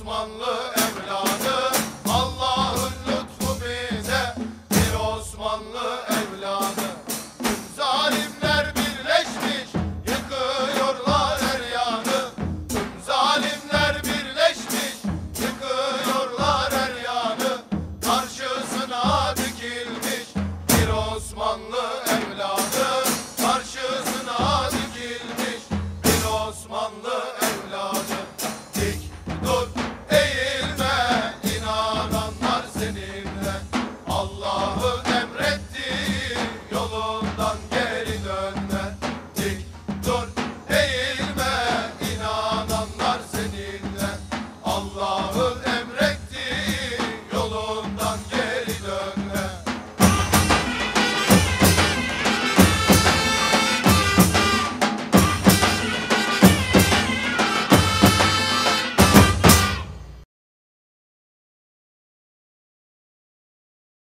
Osmanlı. Allah.